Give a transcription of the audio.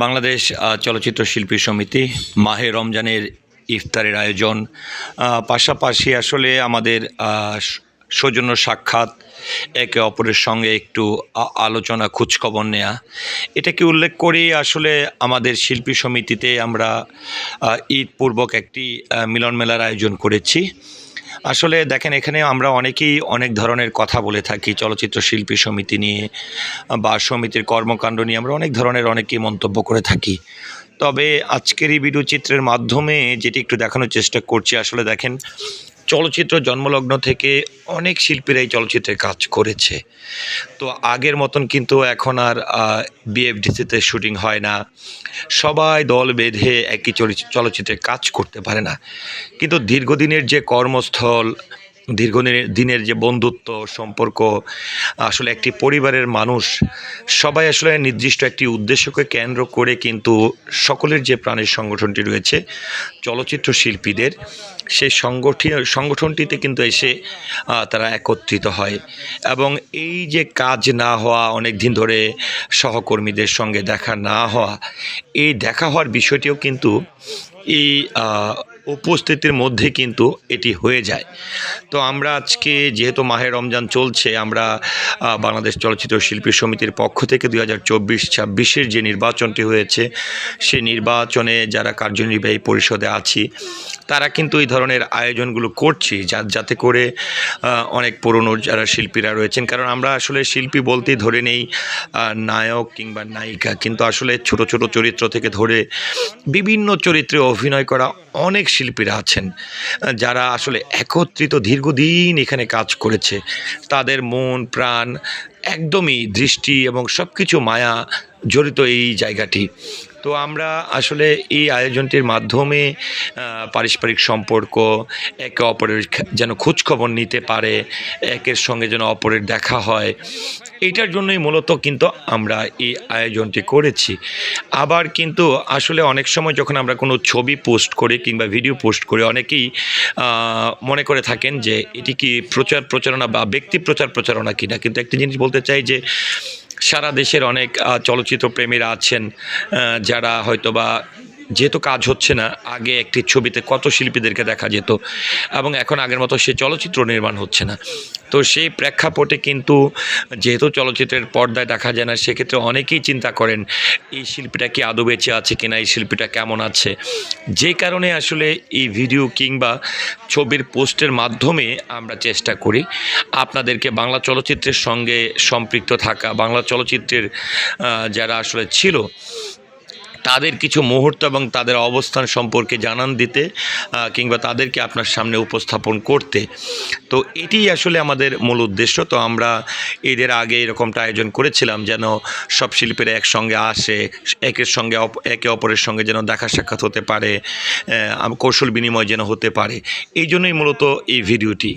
বাংলাদেশ চলচ্চিত্র শিল্পী সমিতি মাহে রমজানের ইফতারের আয়োজন। পাশাপাশি আসলে আমাদের সৌজন্য সাক্ষাৎ, একে অপরের সঙ্গে একটু আলোচনা, খোঁজখবর নেওয়া এটাকে উল্লেখ করেই আসলে আমাদের শিল্পী সমিতিতে আমরা ঈদ পূর্বক একটি মিলন মেলার আয়োজন করেছি। আসলে দেখেন, এখানে আমরা অনেকেই অনেক ধরনের কথা বলে থাকি। চলচ্চিত্র শিল্পী সমিতি নিয়ে বা সমিতির কর্মকাণ্ড নিয়ে আমরা অনেক ধরনের অনেকেই মন্তব্য করে থাকি। তবে আজকের এই ভিডিও চিত্রের মাধ্যমে যেটি একটু দেখানোর চেষ্টা করছি, আসলে দেখেন চলচ্চিত্র জন্মলগ্ন থেকে অনেক শিল্পীরা এই চলচ্চিত্রে কাজ করেছে। তো আগের মতন কিন্তু এখন আর বিএফডিসিতে শুটিং হয় না। সবাই দল বেঁধে একই চলি- চলচ্চিত্রে কাজ করতে পারে না। কিন্তু দীর্ঘদিনের যে কর্মস্থল দীর্ঘদিনের, দিনের যে বন্ধুত্ব, সম্পর্ক, আসলে একটি পরিবারের মানুষ, সবাই আসলে নির্দিষ্ট একটি উদ্দেশ্যকে কেন্দ্র করে কিন্তু সকলের যে প্রাণের সংগঠনটি রয়েছে, চলচ্চিত্র শিল্পীদের, সেই সংগঠন সংগঠনটিতে কিন্তু এসে তারা একত্রিত হয়। এবং এই যে কাজ না হওয়া অনেক দিন ধরে সহকর্মীদের সঙ্গে দেখা না হওয়া, এই দেখা হওয়ার বিষয়টিও কিন্তু এই উপস্থিতির মধ্যে কিন্তু এটি হয়ে যায়। তো আমরা আজকে যেহেতু মাহে রমজান চলছে, আমরা বাংলাদেশ চলচ্চিত্র শিল্পী সমিতির পক্ষ থেকে দুই হাজার চব্বিশ ছাব্বিশের যে নির্বাচনটি হয়েছে সেই নির্বাচনে যারা কার্যনির্বাহী পরিষদে আছি, তারা কিন্তু এই ধরনের আয়োজনগুলো করছি, যা, যাতে করে অনেক পুরনো যারা শিল্পীরা রয়েছেন, কারণ আমরা আসলে শিল্পী বলতেই ধরে নেই নায়ক কিংবা নায়িকা, কিন্তু আসলে ছোট ছোট চরিত্র থেকে ধরে বিভিন্ন চরিত্রে অভিনয় করা অনেক শিল্পীরা আছেন, যারা আসলে একত্রিত দীর্ঘদিন এখানে কাজ করেছে। তাদের মন, প্রাণ একদমই দৃষ্টি এবং সব কিছু মায়া জড়িত এই জায়গাটি। তো আমরা আসলে এই আয়োজনটির মাধ্যমে পারস্পরিক সম্পর্ক, একে অপরের যেন খোঁজখবর নিতে পারে, একের সঙ্গে যেন অপরের দেখা হয় এইটার জন্যই মূলত কিন্তু আমরা এই আয়োজনটি করেছি। আবার কিন্তু আসলে অনেক সময় যখন আমরা কোনো ছবি পোস্ট করি কিংবা ভিডিও পোস্ট করি, অনেকেই মনে করে থাকেন যে এটি কি প্রচার প্রচারণা বা ব্যক্তি প্রচার প্রচারণা কিনা? কিন্তু একটি জিনিস বলতে চাই যে সারা দেশের অনেক চলচ্চিত্র প্রেমীরা আছেন যারা হয়তোবা যেহেতু কাজ হচ্ছে না, আগে একটি ছবিতে কত শিল্পীদেরকে দেখা যেত এবং এখন আগের মতো সে চলচ্চিত্র নির্মাণ হচ্ছে না। তো সেই প্রেক্ষাপটে কিন্তু যেহেতু চলচ্চিত্রের পর্দায় দেখা যায় না, সেক্ষেত্রে অনেকেই চিন্তা করেন, এই শিল্পীটা কি আদৌ বেঁচে আছে কিনা, এই শিল্পীটা কেমন আছে? যে কারণে আসলে এই ভিডিও কিংবা ছবির পোস্টের মাধ্যমে আমরা চেষ্টা করি আপনাদেরকে বাংলা চলচ্চিত্রের সঙ্গে সম্পৃক্ত থাকা, বাংলা চলচ্চিত্রের যারা আসলে ছিল তাদের কিছু মুহূর্ত এবং তাদের অবস্থান সম্পর্কে জানান দিতে কিংবা তাদেরকে আপনার সামনে উপস্থাপন করতে। তো এটি আসলে আমাদের মূল উদ্দেশ্য। তো আমরা এদের আগে এরকমটা আয়োজন করেছিলাম যেন সব শিল্পীরা একসঙ্গে আসে, একের সঙ্গে একে অপরের সঙ্গে যেন দেখা সাক্ষাৎ হতে পারে কৌশল বিনিময় যেন হতে পারে। এই জন্যই মূলত এই ভিডিওটি।